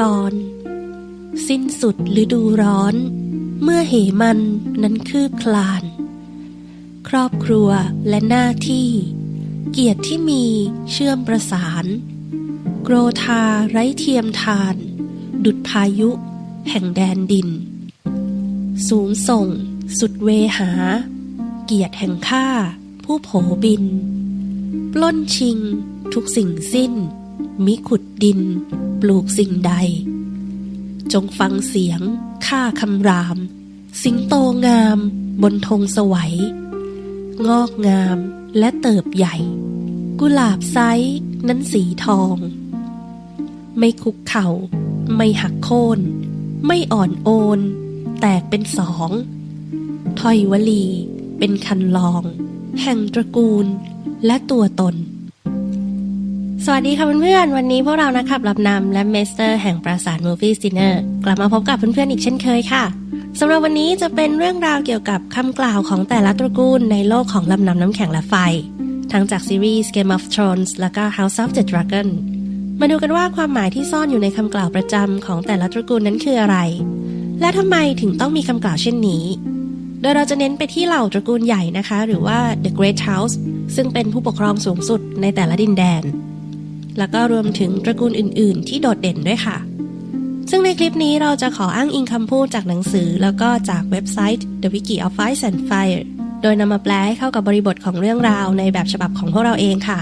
กร สิ้นสุดฤดูร้อน เมื่อเหมันนั้นคืบคลาน ครอบครัวและหน้าที่ เกียรติที่มีเชื่อมประสาน โกรธาไร้เทียมทาน ดุดพายุ แห่งแดนดิน สูงส่ง สุดเวหา เกียรติแห่งข้าผู้โผบิน ปล้นชิงทุกสิ่งสิ้น มิขุดดิน ปลูกสิ่งใด จงฟังเสียง ข้าคำราม สิงโตงาม บนธงสวัย งอกงามและเติบใหญ่ กุหลาบไซส์นั้นสีทอง ไม่คุกเข่า ไม่หักโค่น ไม่อ่อนโอน แตกเป็นสองถ้อยวลีเป็นคันลอง แห่งตระกูลและตัวตน สวัสดีค่ะเพื่อนๆ วันนี้พวกเรานะครับรับนำและเมสเตอร์แห่งปราสาทมูฟี่ซินเนอร์กลับมาพบกับเพื่อนๆ อีกเช่นเคยค่ะสำหรับวันนี้จะเป็นเรื่องราวเกี่ยวกับคำกล่าวของแต่ละตระกูลในโลกของลำน้ำน้ำแข็งและไฟ ทั้งจากซีรีส์ Game of Thrones และก็ House of the Dragon มาดูกันว่าความหมายที่ซ่อนอยู่ในคำกล่าวประจำของแต่ละตระกูลนั้นคืออะไร และทำไมถึงต้องมีคำกล่าวเช่นนี้ โดยเราจะเน้นไปที่เหล่าตระกูลใหญ่นะคะ หรือว่า The Great House ซึ่งเป็นผู้ปกครองสูงสุดในแต่ละดินแดน แล้วก็รวมถึงตระกูลอื่น ๆ ที่โดดเด่นด้วยค่ะ ซึ่งในคลิปนี้เราจะขออ้างอิงคำพูดจากหนังสือ แล้วก็จาก웹ไซต์ The Wiki of Ice and Fire โดยนำมาแปลให้เข้ากับบริบทของเรื่องราวในแบบฉบับของพวกเราเองค่ะ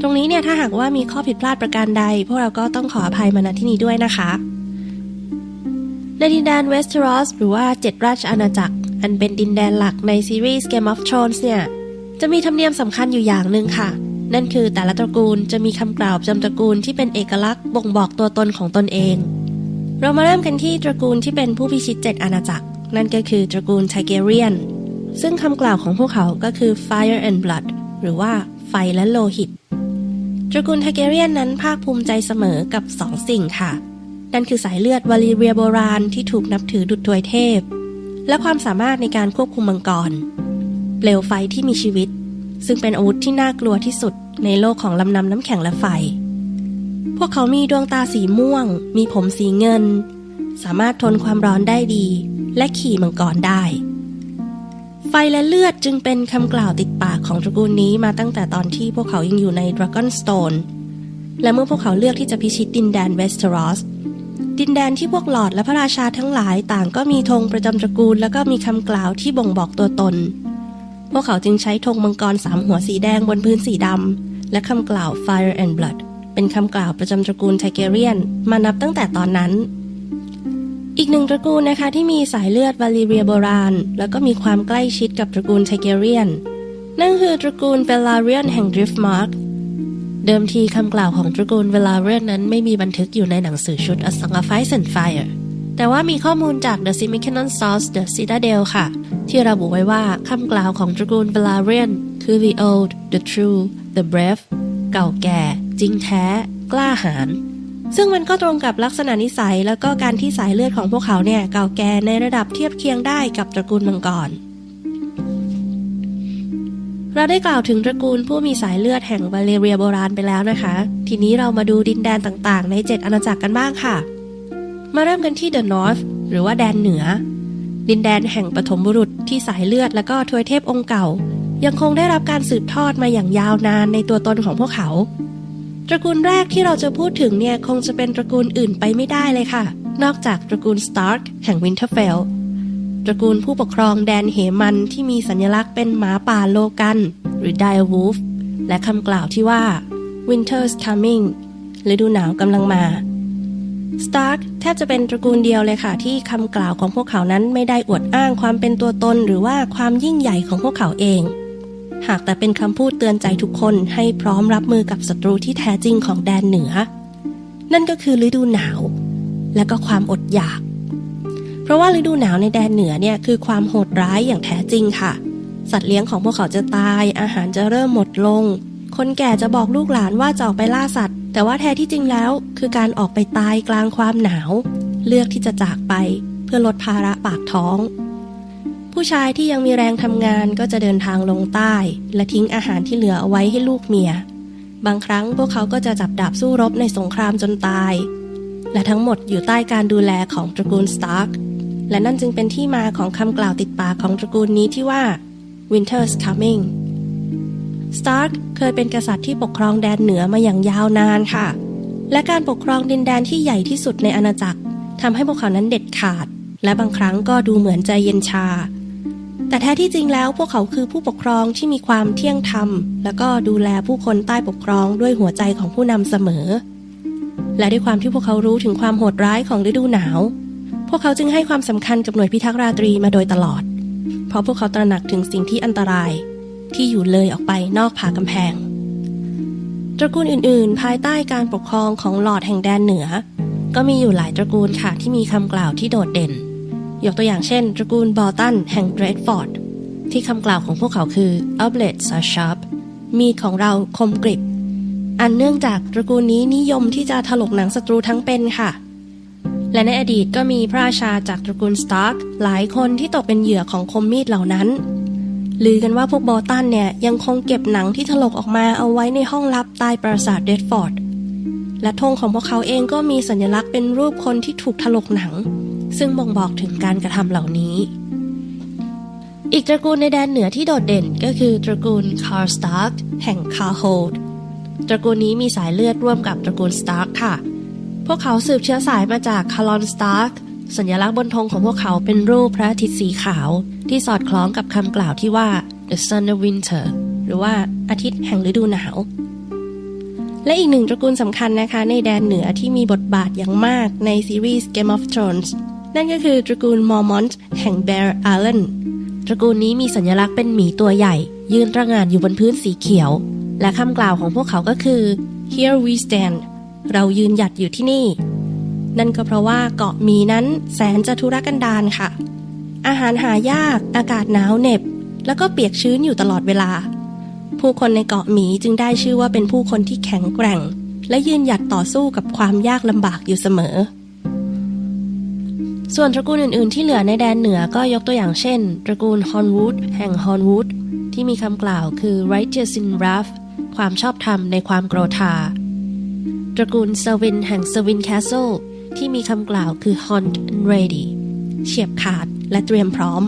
ตรงนี้เนี่ยถ้าหากว่ามีข้อผิดพลาดประการใด พวกเราก็ต้องขออภัยมาณที่นี้ด้วยนะคะ ในดินแดนเวสเทอรอสหรือว่าเจ็ดราชอาณาจักร อันเป็นดินแดนหลักในซีรีส์ Game of Thrones เนี่ยจะมีธรรมเนียมสำคัญอยู่อย่างหนึ่งค่ะ นั่นคือแต่ละตระกูลจะมีคำกล่าวประจำตระกูลที่เป็นเอกลักษณ์บ่งบอกตัวตนของตนเอง เรามาเริ่มกันที่ตระกูลที่เป็นผู้พิชิตเจ็ดอาณาจักร นั่นก็คือตระกูลไทเกเรียน ซึ่งคำกล่าวของพวกเขาก็คือ fire and blood หรือว่าไฟและโลหิต ตระกูลไทเกเรียนนั้นภาคภูมิใจเสมอกับสองสิ่งค่ะ นั่นคือสายเลือดวาลีเรียโบราณที่ถูกนับถือดุจถวยเทพ และความสามารถในการควบคุมมังกร เปลวไฟที่มีชีวิต ซึ่งเป็นอาวุธที่น่ากลัวที่สุดในโลกของลำนำน้ำแข็งและไฟ พวกเขามีดวงตาสีม่วง มีผมสีเงิน สามารถทนความร้อนได้ดี และขี่มังกรได้ ไฟและเลือดจึงเป็นคำกล่าวติดปากของตระกูลนี้มาตั้งแต่ตอนที่พวกเขายังอยู่ใน Dragonstone และเมื่อพวกเขาเลือกที่จะพิชิตดินแดนเวสเทอรอสดินแดนที่พวกหลอดและพระราชาทั้งหลายต่างก็มีธงประจำตระกูล แล้วก็มีคำกล่าวที่บ่งบอกตัวตน วกเขาจึงใช้ธงมังกรสามหัวสีแดงบนพื้นสีดำ และคำกล่าว Fire and Blood เป็นคำกล่าวประจำตระกูลไทเกเรียน มานับตั้งแต่ตอนนั้น อีกหนึ่งตระกูลนะคะที่มีสายเลือดวาลีเรียโบราณ แล้วก็มีความใกล้ชิดกับตระกูลไทเกเรียน นั่นคือตระกูลเวลาเรียนแห่งดริฟต์มาร์กเดิมทีคำกล่าวของตระกูลเวลาเรียนนั้นไม่มีบันทึกอยู่ในหนังสือชุด A Song of Ice and Fire แต่ว่ามีข้อมูลจาก The Simicon Source The Citadel ค่ะ ที่ระบุไว้ว่าคำกล่าวของตระกูลเวลาเรียนคือ the old the true the brave เก่าแก่ จริงแท้ กล้าหาญซึ่งมันก็ตรงกับลักษณะนิสัยแล้วก็การที่สายเลือดของพวกเขาเนี่ยเก่าแก่ในระดับเทียบเคียงได้กับตระกูลมังกร เราได้กล่าวถึงตระกูลผู้มีสายเลือดแห่งวาเลเรียโบราณไปแล้วนะคะ ทีนี้เรามาดูดินแดนต่างๆ ในเจ็ดอาณาจักรกันบ้างค่ะ มาเริ่มกันที่ The North หรือว่าแดนเหนือ ดินแดนแห่งปฐมบุรุษที่สายเลือดและก็ทวยเทพองค์เก่า ยังคงได้รับการสืบทอดมาอย่างยาวนานในตัวตนของพวกเขา ตระกูลแรกที่เราจะพูดถึงเนี่ยคงจะเป็นตระกูลอื่นไปไม่ได้เลยค่ะ นอกจากตระกูลสตาร์กแห่งวินเทอร์เฟลตระกูลผู้ปกครองแดนเหมันที่มีสัญลักษณ์เป็นหมาป่าโลกัน หรือ dire wolf และคำกล่าวที่ว่า winter's coming ฤดูหนาวกำลังมา สตาร์กแทบจะเป็นตระกูลเดียวเลยค่ะ ที่คำกล่าวของพวกเขานั้นไม่ได้อวดอ้างความเป็นตัวตนหรือว่าความยิ่งใหญ่ของพวกเขาเอง หากแต่เป็นคำพูดเตือนใจทุกคนให้พร้อมรับมือกับศัตรูที่แท้จริงของแดนเหนือ นั่นก็คือฤดูหนาว และก็ความอดอยาก เพราะว่าฤดูหนาวในแดนเหนือเนี่ยคือความโหดร้ายอย่างแท้จริงค่ะ สัตว์เลี้ยงของพวกเขาจะตาย อาหารจะเริ่มหมดลง คนแก่จะบอกลูกหลานว่าจะออกไปล่าสัตว์ แต่ว่าแท้ที่จริงแล้วคือการออกไปตายกลางความหนาว เลือกที่จะจากไปเพื่อลดภาระปากท้อง ผู้ชายที่ยังมีแรงทำงานก็จะเดินทางลงใต้ และทิ้งอาหารที่เหลือเอาไว้ให้ลูกเมีย บางครั้งพวกเขาก็จะจับดาบสู้รบในสงครามจนตาย และทั้งหมดอยู่ใต้การดูแลของตระกูลสตาร์กและนั่นจึงเป็นที่มาของคำกล่าวติดปากของตระกูลนี้ที่ว่า Winter's coming สตาร์กเคยเป็นกษัตริย์ที่ปกครองแดนเหนือมาอย่างยาวนานค่ะ และการปกครองดินแดนที่ใหญ่ที่สุดในอาณาจักรทำให้พวกเขานั้นเด็ดขาด และบางครั้งก็ดูเหมือนใจเย็นชา แต่แท้ที่จริงแล้วพวกเขาคือผู้ปกครองที่มีความเที่ยงธรรม แล้วก็ดูแลผู้คนใต้ปกครองด้วยหัวใจของผู้นำเสมอ และด้วยความที่พวกเขารู้ถึงความโหดร้ายของฤดูหนาว พวกเขาจึงให้ความสำคัญกับหน่วยพิทักษ์ราตรีมาโดยตลอด เพราะพวกเขาตระหนักถึงสิ่งที่อันตราย ที่อยู่เลยออกไปนอกผากำแพง ตระกูลอื่น ๆ ภายใต้การปกครองของหลอดแห่งแดนเหนือ ก็มีอยู่หลายตระกูลค่ะที่มีคำกล่าวที่โดดเด่น ยกตัวอย่างเช่น ตระกูลบอลตันแห่งเดรดฟอร์ดที่คำกล่าวของพวกเขาคือ a b l e t are sharp มีดของเราคมกริบ อันเนื่องจากตระกูลนี้นิยมที่จะถลกหนังศัตรูทั้งเป็นค่ะ และในอดีตก็มีพระราชาจากตระกูลสตาร์กหลายคนที่ตกเป็นเหยื่อของคมมีดเหล่านั้น ลือกันว่าพวกบอตันเนี่ยยังคงเก็บหนังที่ถลกออกมาเอาไว้ในห้องลับใต้ปราสาทเดดฟอร์ด และธงของพวกเขาเองก็มีสัญลักษณ์เป็นรูปคนที่ถูกถลกหนัง ซึ่งบ่งบอกถึงการกระทำเหล่านี้ อีกตระกูลในแดนเหนือที่โดดเด่นก็คือตระกูลคาร์สตาร์กแห่งคาร์โฮลด์ตระกูลนี้มีสายเลือดร่วมกับตระกูลสตาร์กค่ะ พวกเขาสืบเชื้อสายมาจากคาร์ลอนสตาร์กสัญลักษณ์บนธงของพวกเขาเป็นรูปพระอาทิตย์สีขาว ที่สอดคล้องกับคำกล่าวที่ว่า the sun of winter หรือว่าอาทิตย์แห่งฤดูหนาว และอีกหนึ่งตระกูลสำคัญนะคะในแดนเหนือที่มีบทบาทอย่างมากในซีรีส์ Game of Thrones นั่นก็คือตระกูลมอร์มอนต์แห่ง Bear Island ตระกูลนี้มีสัญลักษณ์เป็นหมีตัวใหญ่ ยืนระงานอยู่บนพื้นสีเขียว และคำกล่าวของพวกเขาก็คือ here we stand เรายืนหยัดอยู่ที่นี่ นั่นก็เพราะว่าเกาะหมีนั้นแสนจะทุรกันดารค่ะ อาหารหายาก อากาศหนาวเหน็บ แล้วก็เปียกชื้นอยู่ตลอดเวลา ผู้คนในเกาะหมีจึงได้ชื่อว่าเป็นผู้คนที่แข็งแกร่ง และยืนหยัดต่อสู้กับความยากลำบากอยู่เสมอ ส่วนตระกูลอื่น ๆ ที่เหลือในแดนเหนือก็ยกตัวอย่างเช่น ตระกูลฮอนวูดแห่งฮอนวูดที่มีคำกล่าวคือ righteous in wrath ความชอบธรรมในความโกรธา ตระกูลเซวินแห่งเซวินแคสเซิลที่มีคำกล่าวคือ hunt and ready เฉียบขาด และเตรียมพร้อม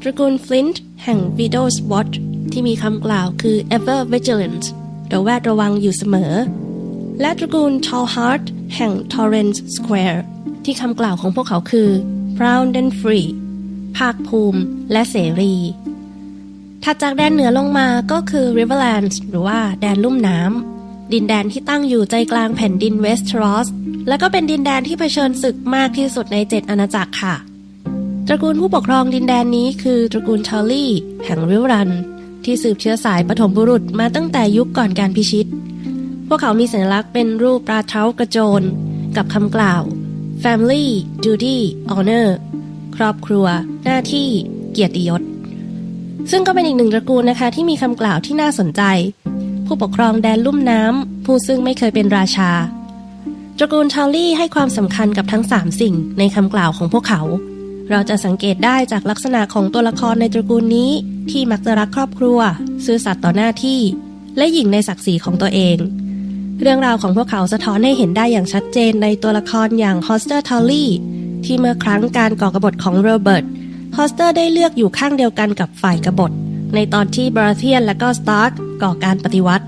ตระกูลฟลินต์แห่ง Widow's Watch ที่มีคำกล่าวคือ ever vigilant ระแวดระวังอยู่เสมอ และตระกูล Tall Heart แห่ง Torrens Square ที่คำกล่าวของพวกเขาคือ proud and free ภาคภูมิและเสรี ถัดจากแดนเหนือลงมาก็คือ Riverlands หรือว่าแดนลุ่มน้ำ ดินแดนที่ตั้งอยู่ใจกลางแผ่นดินเวสต์รอสและก็เป็นดินแดนที่เผชิญศึกมากที่สุดในเจ็ดอาณาจักรค่ะ ตระกูลผู้ปกครองดินแดนนี้คือตระกูลชาร์ลีแห่งริวรัน ที่สืบเชื้อสายปฐมบุรุษมาตั้งแต่ยุคก่อนการพิชิต พวกเขามีสัญลักษณ์เป็นรูปปลาเท้ากระโจน กับคำกล่าว family duty honor ครอบครัว หน้าที่ เกียรติยศ ซึ่งก็เป็นอีกหนึ่งตระกูลนะคะที่มีคำกล่าวที่น่าสนใจ ผู้ปกครองแดนลุ่มน้ำผู้ซึ่งไม่เคยเป็นราชา ตระกูลชาร์ลี่ให้ความสำคัญกับทั้ง 3 สิ่งในคำกล่าวของพวกเขา เราจะสังเกตได้จากลักษณะของตัวละครในตระกูลนี้ ที่มักจะรักครอบครัว ซื่อสัตย์ต่อหน้าที่ และหยิ่งในศักดิ์ศรีของตัวเอง เรื่องราวของพวกเขาสะท้อนให้เห็นได้อย่างชัดเจนในตัวละครอย่างฮอสเตอร์ทอลลี่ที่เมื่อครั้งการก่อกบฏของโรเบิร์ตฮอสเตอร์ได้เลือกอยู่ข้างเดียวกันกับฝ่ายกบฏ ในตอนที่บราเทียนและก็สตาร์กก่อการปฏิวัติ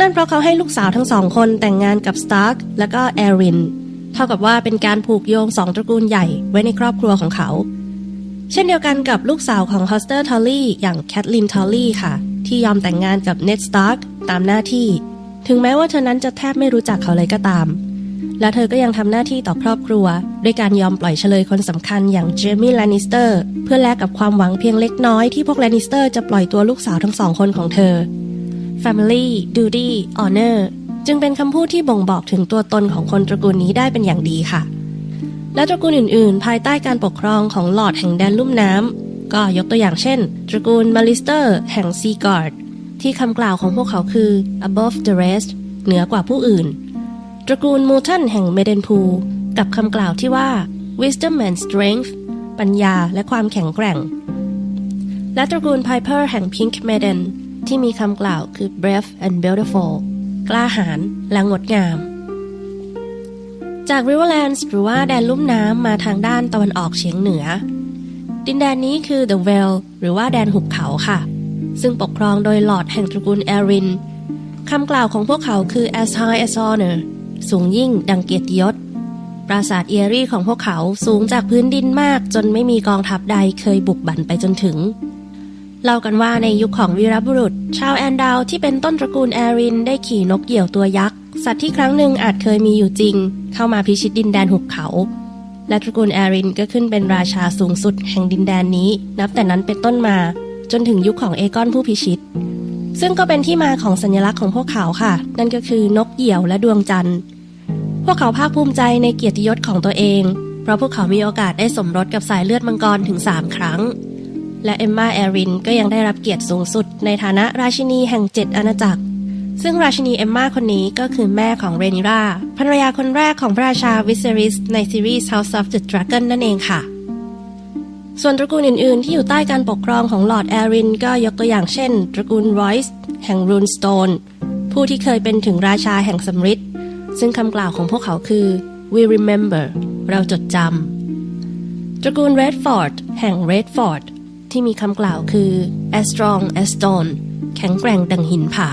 นั่นเพราะเขาให้ลูกสาวทั้งสองคนแต่งงานกับสตาร์กและก็แอริน เท่ากับว่าเป็นการผูกโยงสองตระกูลใหญ่ไว้ในครอบครัวของเขา เช่นเดียวกันกับลูกสาวของฮอสเตอร์ทอลลี่อย่างแคทลินทอลลี่ค่ะ ที่ยอมแต่งงานกับเน d สตาร์กตามหน้าที่ ถึงแม้ว่าเธอนั้นจะแทบไม่รู้จักเขาเลยก็ตาม และเธอก็ยังทำหน้าที่ต่อครอบครัว ด้วยการยอมปล่อยเฉลยคนสำคัญอย่างเจมี่แลนนิสเตอร์เพื่อแลกกับความหวังเพียงเล็กน้อยที่พวกแลนนิสเตอร์จะปล่อยตัวลูกสาวทั้งสองคนของเธอ Family Duty Honor จึงเป็นคำพูดที่บ่งบอกถึงตัวตนของคนตระกูลนี้ได้เป็นอย่างดีค่ะ และตระกูลอื่น ๆ ภายใต้การปกครองของหลอดแห่งแดนลุ่มน้ำก็ยกตัวอย่างเช่น ตระกูลมาลิสเตอร์ แห่งซีการ์ดที่คำกล่าวของพวกเขาคือ above the rest เหนือกว่าผู้อื่น ตระกูลมูทันแห่งเมเดนพูกับคำกล่าวที่ว่า wisdom and strength ปัญญาและความแข็งแกร่ง และตระกูลไพเพอร์แห่งพิงค์เมเดนที่มีคำกล่าวคือ brave and beautiful กล้าหาญและงดงาม จาก Riverlands หรือว่าแดนลุ่มน้ำมาทางด้านตะวันออกเฉียงเหนือ ดินแดนนี้คือ The Vale หรือว่าแดนหุบเขาค่ะ ซึ่งปกครองโดยหลอร์ดแห่งตระกูลแอรินคำกล่าวของพวกเขาคือ as high as honor สูงยิ่งดังเกียรติยศ ปราสาทเอียรี่ของพวกเขาสูงจากพื้นดินมากจนไม่มีกองทัพใดเคยบุกบั่นไปจนถึง เล่ากันว่าในยุคของวีรบุรุษ ชาวแอนดาวที่เป็นต้นตระกูลแอรินได้ขี่นกเหยี่ยวตัวยักษ์ สัตว์ที่ครั้งหนึ่งอาจเคยมีอยู่จริง เข้ามาพิชิตดินแดนหุบเขา และตระกูลแอรินก็ขึ้นเป็นราชาสูงสุดแห่งดินแดนนี้ นับแต่นั้นเป็นต้นมา จนถึงยุคของเอกอนผู้พิชิต ซึ่งก็เป็นที่มาของสัญลักษณ์ของพวกเขาค่ะ นั่นก็คือนกเหยี่ยวและดวงจันทร์ พวกเขาภาคภูมิใจในเกียรติยศของตัวเอง เพราะพวกเขามีโอกาสได้สมรสกับสายเลือดมังกรถึง3ครั้ง และเอมมาแอรินก็ยังได้รับเกียรติสูงสุด ในฐานะราชินีแห่งเจ็ดอาณาจักร ซึ่งราชินีเอมมาคนนี้ก็คือแม่ของเรนิราภรรยาคนแรกของพระราชาวิเซริส ในซีรีส์ House of the Dragon นั่นเองค่ะ ส่วนตระกูลอื่น ๆ ที่อยู่ใต้การปกครองของลอร์ดแอรินก็ยกตัวอย่างเช่น ตระกูลรอยส์แห่งรูนสโตนผู้ที่เคยเป็นถึงราชาแห่งสมริดซึ่งคำกล่าวของพวกเขาคือ we remember เราจดจำตระกูลเรดฟอร์ดแห่งเรดฟอร์ด ที่มีคำกล่าวคือ as strong as stone แข็งแกร่งดังหินผา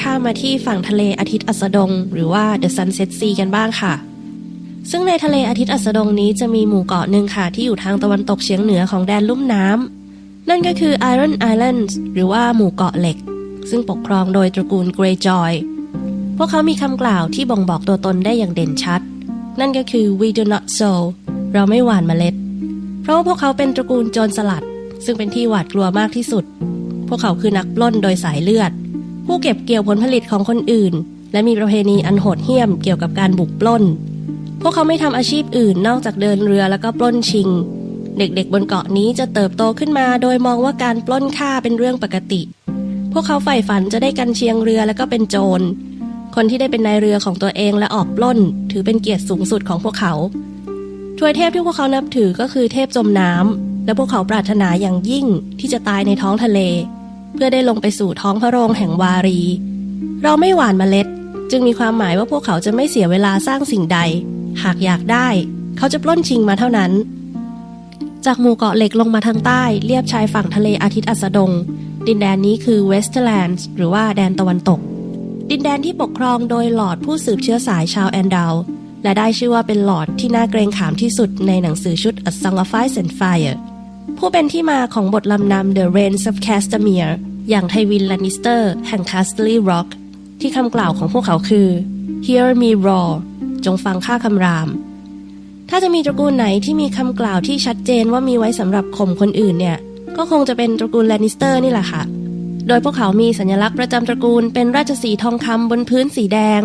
ข้ามาที่ฝั่งทะเลอาทิตย์อัสดง หรือว่า the sunset sea กันบ้างค่ะ ซึ่งในทะเลอาทิตย์อัสดงนี้จะมีหมู่เกาะหนึ่งค่ะ ที่อยู่ทางตะวันตกเฉียงเหนือของแดนลุ่มน้ำ นั่นก็คือ Iron Islands หรือว่าหมู่เกาะเหล็ก ซึ่งปกครองโดยตระกูล Greyjoy พวกเขามีคำกล่าวที่บ่งบอกตัวตนได้อย่างเด่นชัด นั่นก็คือ we do not sow เราไม่หว่านเมล็ด เพราะว่าพวกเขาเป็นตระกูลโจรสลัด ซึ่งเป็นที่หวาดกลัวมากที่สุด พวกเขาคือนักปล้นโดยสายเลือด ผู้เก็บเกี่ยวผลผลิตของคนอื่น และมีประเพณีอันโหดเหี้ยมเกี่ยวกับการบุกปล้น พวกเขาไม่ทำอาชีพอื่นนอกจากเดินเรือแล้วก็ปล้นชิง เด็กๆบนเกาะนี้จะเติบโตขึ้นมา โดยมองว่าการปล้นฆ่าเป็นเรื่องปกติ พวกเขาใฝ่ฝันจะได้กันเชียงเรือแล้วก็เป็นโจรคนที่ได้เป็นนายเรือของตัวเองและออกปล้น ถือเป็นเกียรติสูงสุดของพวกเขา ทวยเทพที่พวกเขานับถือก็คือเทพจมน้ำและพวกเขาปรารถนาอย่างยิ่งที่จะตายในท้องทะเล เพื่อได้ลงไปสู่ท้องพระโรงแห่งวารี เราไม่หวานเมล็ด จึงมีความหมายว่าพวกเขาจะไม่เสียเวลาสร้างสิ่งใด หากอยากได้ เขาจะปล้นชิงมาเท่านั้น จากหมู่เกาะเหล็กลงมาทางใต้เลียบชายฝั่งทะเลอาทิตย์อัสดง ดินแดนนี้คือเวสเทอร์แลนด์หรือว่าแดนตะวันตก ดินแดนที่ปกครองโดยหลอดผู้สืบเชื้อสายชาวแอนดาว และได้ชื่อว่าเป็นหลอดที่น่าเกรงขามที่สุดในหนังสือชุด A Song of Ice and Fire ผู้เป็นที่มาของบทลำนำ The Reigns of Castamere อย่างไทวิน l ลนนิสเตอร์ แห่ง Castle Rock ที่คำกล่าวของพวกเขาคือ Hear me roar จงฟังข้าคำราม ถ้าจะมีตระกูลไหนที่มีคำกล่าวที่ชัดเจนว่ามีไว้สำหรับข่มคนอื่นเนี่ย ก็คงจะเป็นตระกูลแลนนิสเตอร์นี่แหละค่ะ โดยพวกเขามีสัญลักษณ์ประจำตระกูลเป็นราชสีทองคำบนพื้นสีแดง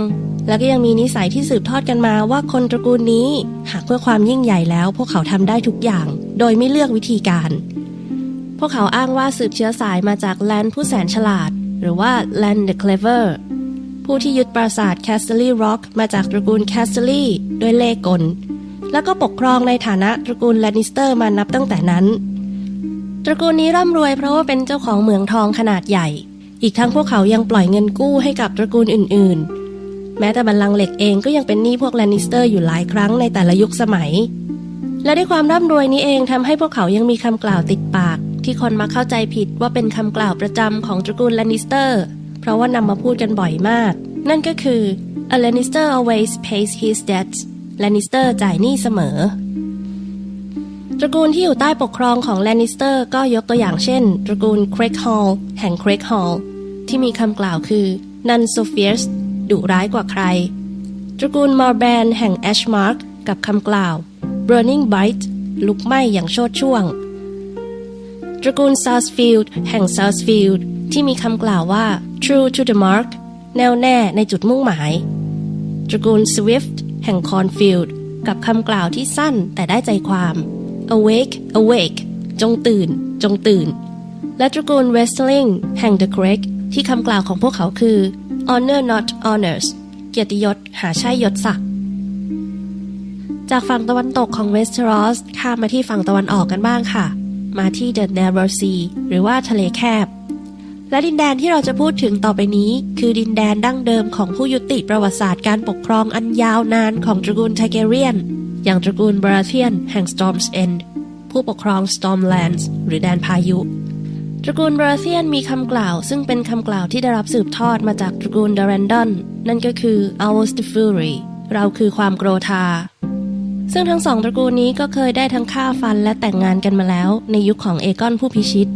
แล้วก็ยังมีนิสัยที่สืบทอดกันมาว่าคนตระกูลนี้ หากเพื่อความยิ่งใหญ่แล้ว พวกเขาทำได้ทุกอย่าง โดยไม่เลือกวิธีการ พวกเขาอ้างว่าสืบเชื้อสายมาจากแลนผู้แสนฉลาด หรือว่า Land the Clever ผู้ที่ยึดปราสาท Castle Rock มาจากตระกูล Castle ด้วยเล่กล แล้วก็ปกครองในฐานะตระกูลแลนนิสเตอร์มานับตั้งแต่นั้น ตระกูลนี้ร่ำรวยเพราะว่าเป็นเจ้าของเหมืองทองขนาดใหญ่ อีกทั้งพวกเขายังปล่อยเงินกู้ให้กับตระกูลอื่นๆ แม้แต่บัลลังก์เหล็กเองก็ยังเป็นหนี้พวกแลนนิสเตอร์อยู่หลายครั้งในแต่ละยุคสมัย และด้วยความร่ำรวยนี้เองทำให้พวกเขายังมีคำกล่าวติดปาก ที่คนมักเข้าใจผิดว่าเป็นคำกล่าวประจำของตระกูลแลนนิสเตอร์ เพราะว่านำมาพูดกันบ่อยมาก นั่นก็คือ a Lannister always pays his debts Lannister จ่ายหนี้เสมอตระกูลที่อยู่ใต้ปกครองของแลนนิสเตอร์ก็ยกตัวอย่างเช่น ตระกูลเครกฮอลแห่งเครกฮอลที่มีคำกล่าวคือ none so fierce ดุร้ายกว่าใคร ตระกูลมอร์แบนแห่งแอชมาร์กกับคำกล่าว burning bright ลุกไหม้อย่างโชดช่วง ตระกูลซา f ฟิลด์แห่งซา f ฟิลด์ที่มีคำกล่าวว่า true to the mark แน่วแน่ในจุดมุ่งหมาย ตระกูล Swift แห่ง Cornfield กับคำกล่าวที่สั้นแต่ได้ใจความ awake awake จงตื่น จงตื่น และตระกูล Wrestling แห่ง The Craig ที่คำกล่าวของพวกเขาคือ honor not honors เกียรติยศหาใช่ยศศักดิ์จากฝั่งตะวันตกของเวสเทอรอสข้ามมาที่ฝั่งตะวันออกกันบ้างค่ะ มาที่ The Narrow Sea หรือว่าทะเลแคบ และดินแดนที่เราจะพูดถึงต่อไปนี้ คือดินแดนดั้งเดิมของผู้ยุติประวัติศาสตร์การปกครองอันยาวนานของตระกูลไทเกเรียน อย่างตระกูลบราเทียนแห่ง Storm's End ผู้ปกครอง Stormlands หรือแดนพายุ ตระกูลบราเทียนมีคำกล่าว ซึ่งเป็นคำกล่าวที่ได้รับสืบทอดมาจากตระกูลดารันดอน นั่นก็คือ Ours the Fury เราคือความโกรธา ซึ่งทั้งสองตระกูลนี้ก็เคยได้ทั้งฆ่าฟันและแต่งงานกันมาแล้ว ในยุคของเอกอนผู้พิชิต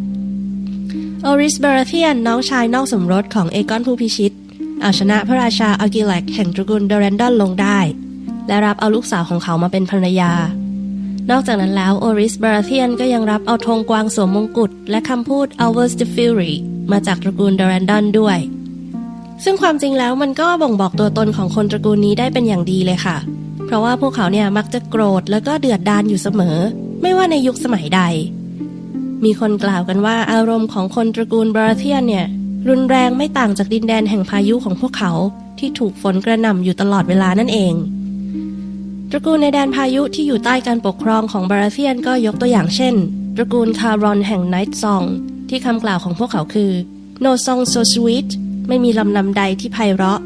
โอริสบราเทียนน้องชายนอกสมรสของเอกอนผู้พิชิตเอาชนะพระราชาอากิแลกแห่งตระกูลดารันดอนลงได้ และรับเอาลูกสาวของเขามาเป็นภรรยา นอกจากนั้นแล้วโอริสบราเทียนก็ยังรับเอาธงกวางสวมมงกุฎและคำพูด Ours the Fury มาจากตระกูลดารันดอนด้วย ซึ่งความจริงแล้วมันก็บ่งบอกตัวตนของคนตระกูลนี้ได้เป็นอย่างดีเลยค่ะ เพราะว่าพวกเขาเนี่ยมักจะโกรธแล้วก็เดือดดาลอยู่เสมอ ไม่ว่าในยุคสมัยใด มีคนกล่าวกันว่าอารมณ์ของคนตระกูลบราเทียนเนี่ยรุนแรงไม่ต่างจากดินแดนแห่งพายุของพวกเขาที่ถูกฝนกระหน่ำอยู่ตลอดเวลานั่นเอง ตระกูลในแดนพายุที่อยู่ใต้การปกครองของบราเทียนก็ยกตัวอย่างเช่น ตระกูลคารอนแห่งไนท์ซอง ที่คำกล่าวของพวกเขาคือ no song so sweet ไม่มีลำนำใดที่ไพเราะ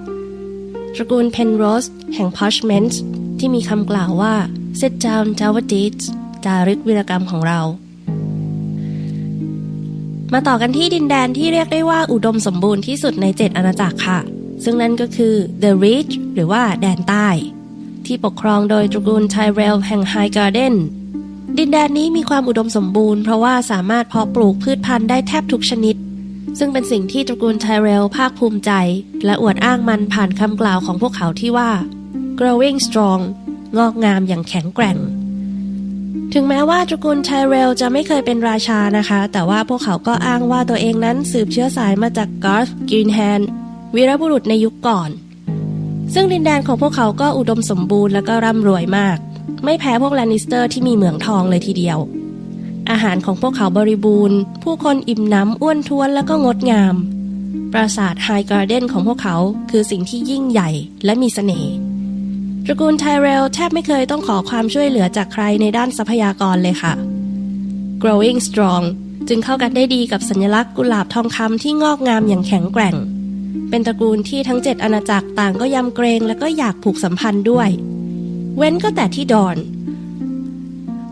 ตระกูลเพนโรสแห่ง Parchment ที่มีคำกล่าวว่า Sit down our deeds จารึกวีรกรรมของเรา มาต่อกันที่ดินแดนที่เรียกได้ว่าอุดมสมบูรณ์ที่สุดในเจ็ดอาณาจักรค่ะ ซึ่งนั่นก็คือ The Ridge หรือว่าแดนใต้ ที่ปกครองโดยตระกูลไทเรลแห่ง High Garden ดินแดนนี้มีความอุดมสมบูรณ์เพราะว่าสามารถเพาะปลูกพืชพันธุ์ได้แทบทุกชนิด ซึ่งเป็นสิ่งที่ตระกูลไทเรลภาคภูมิใจ และอวดอ้างมันผ่านคำกล่าวของพวกเขาที่ว่า growing strong งอกงามอย่างแข็งแกร่ง ถึงแม้ว่าตระกูลไทเรลจะไม่เคยเป็นราชานะคะ แต่ว่าพวกเขาก็อ้างว่าตัวเองนั้นสืบเชื้อสายมาจากกา t ์กรีนแฮนวีรบุรุษในยุคก่อน ซึ่งดินแดนของพวกเขาก็อุดมสมบูรณ์และก็ร่ำรวยมาก ไม่แพ้พวกแลนนิสเตอร์ที่มีเหมืองทองเลยทีเดียว อาหารของพวกเขาบริบูรณ์ ผู้คนอิ่มหน้ำอ้วนท้วนและก็งดงาม ปราสาทไฮการ์เดนของพวกเขาคือสิ่งที่ยิ่งใหญ่และมีเสน่ห์ตระกูลไทเรลแทบไม่เคยต้องขอความช่วยเหลือจากใครในด้านทรัพยากรเลยค่ะ growing strong จึงเข้ากันได้ดีกับสัญลักษณ์กุหลาบทองคำที่งอกงามอย่างแข็งแกร่ง เป็นตระกูลที่ทั้งเจ็ดอาณาจักรต่างก็ยำเกรงและก็อยากผูกสัมพันธ์ด้วย เว้นก็แต่ที่ดอน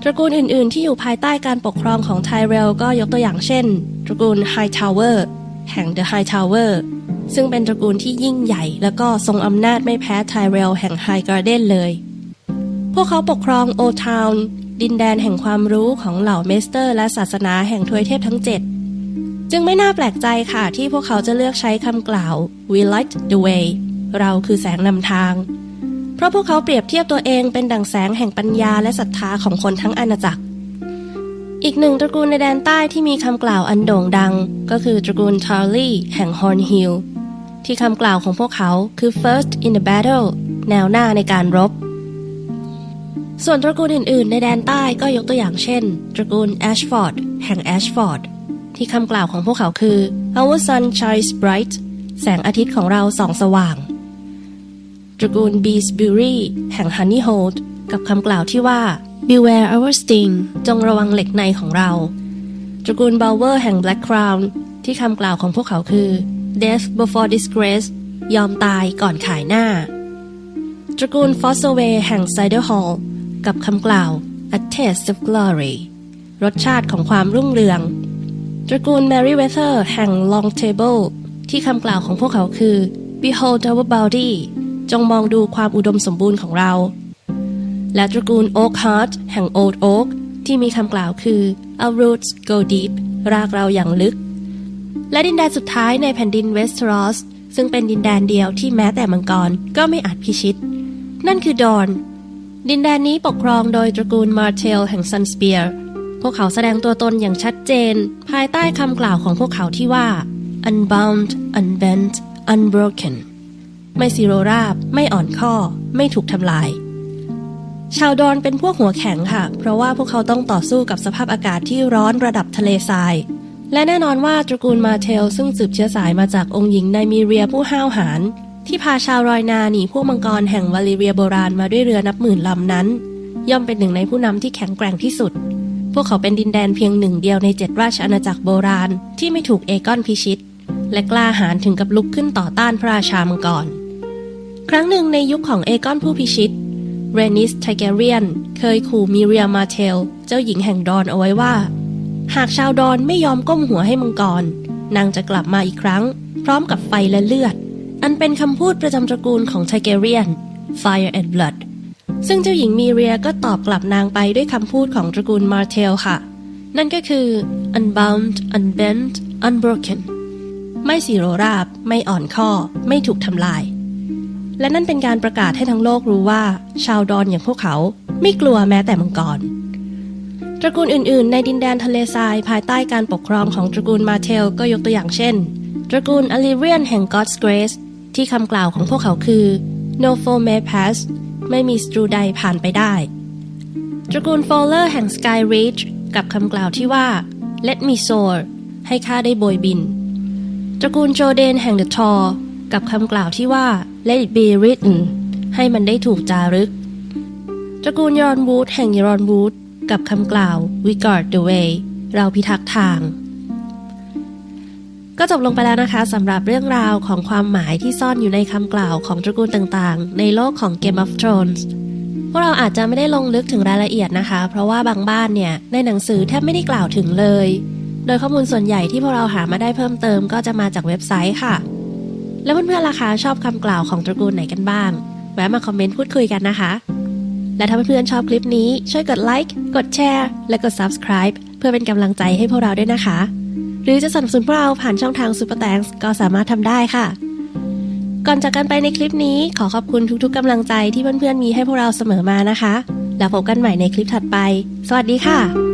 ตระกูลอื่น ๆ ที่อยู่ภายใต้การปกครองของไทเรลก็ยกตัวอย่างเช่น ตระกูลไฮทาวเวอร์แห่ง The High Tower ซึ่งเป็นตระกูลที่ยิ่งใหญ่ และก็ทรงอำนาจไม่แพ้ไทเรลแห่ง High Garden เลย พวกเขาปกครองโอทาวน์ดินแดนแห่งความรู้ของเหล่าเมสเตอร์ และศาสนาแห่งทวยเทพทั้งเจ็ด จึงไม่น่าแปลกใจค่ะที่พวกเขาจะเลือกใช้คำกล่าว we light the way เราคือแสงนำทาง เพราะพวกเขาเปรียบเทียบตัวเองเป็นดั่งแสงแห่งปัญญาและศรัทธาของคนทั้งอาณาจักร อีกหนึ่งตระกูลในแดนใต้ที่มีคำกล่าวอันโด่งดัง ก็คือตระกูลทาร์ลีแห่งฮอร์นฮิลที่คำกล่าวของพวกเขาคือ first in the battle แนวหน้าในการรบ ส่วนตระกูลอื่น ๆ ในแดนใต้ก็ยกตัวอย่างเช่น ตระกูลแอชฟอร์ดแห่งแอชฟอร์ด ที่คำกล่าวของพวกเขาคือ our sun shines bright แสงอาทิตย์ของเราส่องสว่าง ตระกูล Beesbury แห่ง Honeyhold กับคำกล่าวที่ว่า Beware our sting จงระวังเหล็กในของเรา ตระกูล Bower แห่ง Black Crown ที่คำกล่าวของพวกเขาคือ Death before disgrace ยอมตายก่อนขายหน้า ตระกูล Fossaway แห่ง Cider Hall กับคำกล่าว A taste of glory รสชาติของความรุ่งเรือง ตระกูล Merryweather แห่ง Long Table ที่คำกล่าวของพวกเขาคือ Behold our body จงมองดูความอุดมสมบูรณ์ของเรา และตระกูล Oak Heart แห่ง Old Oak ที่มีคำกล่าวคือ Our roots go deep รากเราอย่างลึก และดินแดนสุดท้ายในแผ่นดินเวสต์รอสซึ่งเป็นดินแดนเดียวที่แม้แต่มังกรก็ไม่อาจพิชิต นั่นคือดอน ดินแดนนี้ปกครองโดยตระกูลมาร์เทลแห่งซันสเปียร์ พวกเขาแสดงตัวตนอย่างชัดเจน ภายใต้คำกล่าวของพวกเขาที่ว่า unbound unbent unbroken ไม่ซีโรราบ ไม่อ่อนข้อ ไม่ถูกทำลาย ชาวดอนเป็นพวกหัวแข็งค่ะ เพราะว่าพวกเขาต้องต่อสู้กับสภาพอากาศที่ร้อนระดับทะเลทราย และแน่นอนว่าตระกูลมาเทล ซึ่งสืบเชื้อสายมาจากองค์หญิงไนมีเรียผู้ห้าวหาญที่พาชาวรอยนาหนีพวกมังกรแห่งวาลิเรียโบราณมาด้วยเรือนับหมื่นลำนั้น ย่อมเป็นหนึ่งในผู้นำที่แข็งแกร่งที่สุด พวกเขาเป็นดินแดนเพียงหนึ่งเดียวในเจ็ดราชอาณาจักรโบราณ ที่ไม่ถูกเอกอนพิชิต และกล้าหาญถึงกับลุกขึ้นต่อต้านพระราชามังกร ครั้งหนึ่งในยุคของเอกอนผู้พิชิตเรนิสไทเกเรียน เคยขู่มิเรียมาเทล เจ้าหญิงแห่งดอนเอาไว้ว่า หากชาวดอนไม่ยอมก้มหัวให้มังกร นางจะกลับมาอีกครั้ง พร้อมกับไฟและเลือด อันเป็นคำพูดประจำตระกูลของไทเกเรียน Fire and Blood ซึ่งเจ้าหญิงมีเรียก็ตอบกลับนางไปด้วยคำพูดของตระกูลมารเทลค่ะ นั่นก็คือ unbound unbent unbroken ไม่สีโรราบ ไม่อ่อนข้อ ไม่ถูกทำลาย และนั่นเป็นการประกาศให้ทั้งโลกรู้ว่า ชาวดอนอย่างพวกเขาไม่กลัวแม้แต่มังกรตระกูลอื่น ๆ ในดินแดนทะเลทรายภายใต้การปกครองของตระกูลมาเทลก็ยกตัวอย่างเช่น ตระกูลอลิเรียนแห่ง God's Grace ที่คำกล่าวของพวกเขาคือ no foe may pass ไม่มีศัตรูใดผ่านไปได้ ตระกูลโฟลเลอร์แห่ง Sky Reach กับคำกล่าวที่ว่า let me soar ให้ข้าได้โบยบิน ตระกูลโจเดนแห่ง The Tor กับคำกล่าวที่ว่า let it be written ให้มันได้ถูกจารึก ตระกูลยอนวูดแห่งยอนวูดกับคำกล่าว we guard the way เราพิทักษ์ทาง ก็จบลงไปแล้วนะคะสำหรับเรื่องราวของความหมายที่ซ่อนอยู่ในคำกล่าวของตระกูลต่างๆ ในโลกของ Game of Thrones พวกเราอาจจะไม่ได้ลงลึกถึงรายละเอียดนะคะ เพราะว่าบางบ้านเนี่ย ในหนังสือแทบไม่ได้กล่าวถึงเลย โดยข้อมูลส่วนใหญ่ที่พวกเราหามาได้เพิ่มเติมก็จะมาจากเว็บไซต์ค่ะ แล้วเพื่อนๆล่ะคะชอบคำกล่าวของตระกูลไหนกันบ้าง แวะมาคอมเมนต์พูดคุยกันนะคะ และถ้าเพื่อนๆชอบคลิปนี้ช่วยกดไลค์กดแชร์และกด subscribe เพื่อเป็นกำลังใจให้พวกเราด้วยนะคะ หรือจะสนับสนุนพวกเราผ่านช่องทางซูเปอร์แตงก็สามารถทำได้ค่ะ ก่อนจากกันไปในคลิปนี้ขอขอบคุณทุกๆกำลังใจที่เพื่อนๆมีให้พวกเราเสมอมานะคะ แล้วพบกันใหม่ในคลิปถัดไป สวัสดีค่ะ